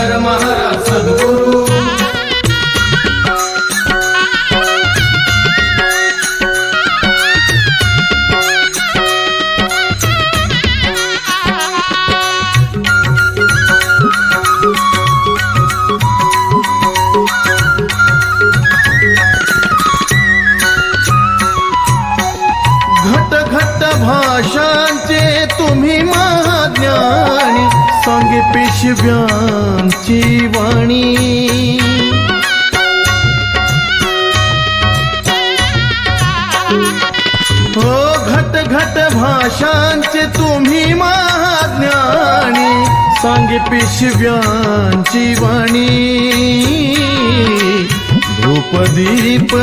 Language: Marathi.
हर महाराज भाषांचे तुम्ही मागे पेशव्यांची वाणी. हो घट घट भाषांचे तुम्ही महाज्ञानी. सांगे पेशव्यांची वाणी. धूपदीप